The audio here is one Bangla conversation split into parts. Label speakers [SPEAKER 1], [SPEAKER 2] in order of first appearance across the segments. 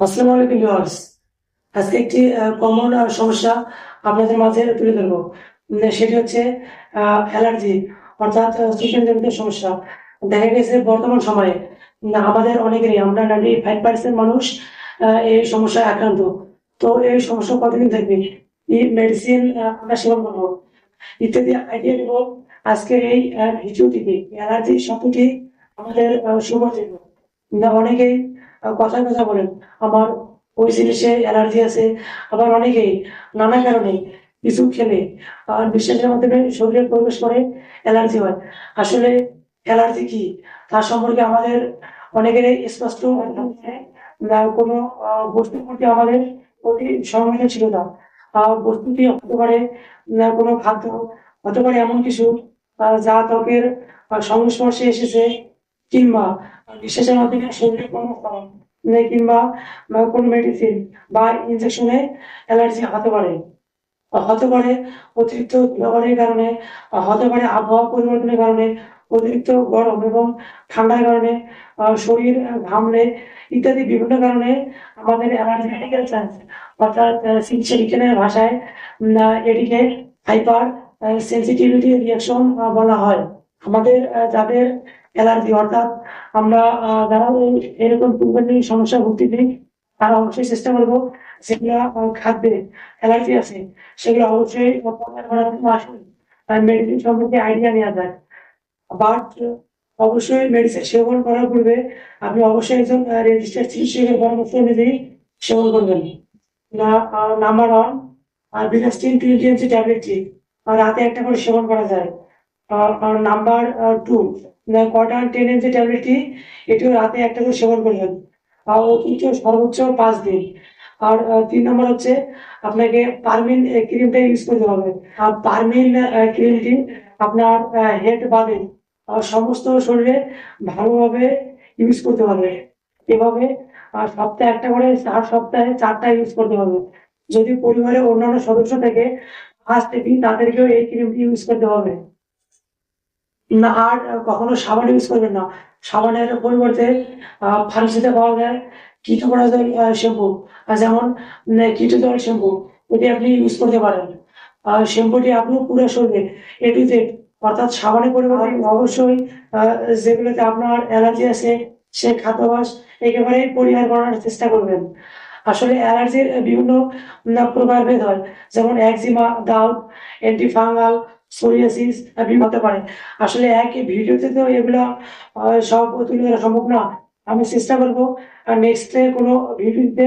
[SPEAKER 1] আসসালামু আলাইকুম ভিউয়ার্স। আজকে একটি কমন সমস্যা আপনাদের মাঝে তুলে ধরবো। সেটি হচ্ছে অ্যালার্জি অর্থাৎ জনিত সমস্যা। দেখা গেছে বর্তমান সময়ে আমাদের অনেকেরই, আমরা নাইনটি ফাইভ পার্সেন্ট মানুষ এই সমস্যায় আক্রান্ত। তো এই সমস্যা কতদিন থাকবে? এই মেডিসিন আমরা সেবন করব। ইত্যাদি আইডিয়া দেবো আজকের এই ভিডিওটিতে অ্যালার্জি শব্দটি আমাদের না অনেকেই কথায় কথা বলেন আমার ওই জিনিসে অ্যালার্জি আছে আবার অনেকেই নানা কারণে কিছু খেলে আর বিশ্বাসের মাধ্যমে শরীরে প্রবেশ করে অ্যালার্জি হয়। আসলে অ্যালার্জি কি? তার সম্পর্কে আমাদের অনেকের স্পষ্ট কোনো বস্তুর প্রতি আমাদের প্রতি সংবেদন ছিল না। আহ, বস্তুটি হতে পারে কোনো খাদ্য হতে পারে এমন কিছু যা ত্বকের সংস্পর্শে এসেছে কিংবা বিশ্বাসের মাধ্যমে শরীরে কোনো নেই কিংবা বা কোনো মেডিসিন বা ইনজেকশনে অ্যালার্জি হতে পারে? হতে পারে অতিরিক্ত ব্যবহারের কারণে, হতে পারে আবহাওয়া পরিবর্তনের কারণে, অতিরিক্ত গরম এবং ঠান্ডার কারণে শরীর ঘামলে ইত্যাদি বিভিন্ন কারণে আমাদের অ্যালার্জি মেডিকেল সায়েন্স অর্থাৎ চিকিৎসা ভাষায় এটিকে হাইপার সেন্সিটিভিটি রিয়াকশন বলা হয়। আমাদের যাদের অ্যালার্জি অর্থাৎ আমরা যারা এরকম পূর্বের সমস্যা ভুগতেছি তারা অবশ্যই চেষ্টা করব যেগুলা খাদ্যে অ্যালার্জি আছে, সেগুলো অবশ্যই আসুন। মেডিসিন সম্পর্কে আইডিয়া নেওয়া যায় বাট অবশ্যই মেডিসিন সেবন করার পূর্বে আপনি অবশ্যই একজন রেজিস্টার চিকিৎসকের পরামর্শ অনুযায়ী সেবন করবেন। না নাম্বার ওয়ান আর বিলাস্টিন টোয়েন্টি এমসি ট্যাবলেটটি রাতে একটা করে সেবন করা যায়। নাম্বার টু কটন টেন এমসি ট্যাবলেটটি, এটিও রাতে একটা করে সেবন করবেন আর অতিরিক্ত সর্বোচ্চ পাঁচ দিন। আর তিন নম্বর হচ্ছে আপনাকে পারমিন ক্রিমটা ইউজ করতে হবে। আর পারমিন ক্রিমটি আপনার হেড বাদে সমস্ত শরীরে ভালোভাবে ইউজ করতে হবে। এভাবে সপ্তাহে একটা করে চার সপ্তাহে চারটা ইউজ করতে হবে। যদি পরিবারের অন্যান্য সদস্য থেকে আজ থেকে তাদেরকেও এই ক্রিমটি ইউজ করতে হবে। না আর কখনো সাবান ইউজ করবেন না। সাবানের পরিবর্তে ফার্মেসিতে পাওয়া যায় কীটপরাজল শ্যাম্পু। যেমন কীটজল শ্যাম্পু এটি আপনি ইউজ করতে পারেন। আর শ্যাম্পুটি আপনি পুরো শরীরে এ টু জেড অর্থাৎ সাবানের পরিবর্তে অবশ্যই আহ, যেগুলোতে আপনার অ্যালার্জি আছে সে খাদ্যাভ্যাস একেবারে পরিহার করার চেষ্টা করবেন। আসলে অ্যালার্জির বিভিন্ন প্রকারভেদ হয়। যেমন একজিমা গাউট অ্যান্টিফাঙ্গাল সোরিয়াসিস আপনি বলতে পারেন। আসলে একই ভিডিওতে তো এগুলা সব তুলে ধরা সম্ভব না। আমি চেষ্টা করব নেক্সট কোনো ভিডিওতে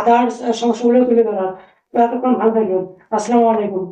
[SPEAKER 1] আদার্স সমস্যাগুলো তুলে ধরার। এতক্ষণ ভালো থাকবেন। আসসালামু আলাইকুম।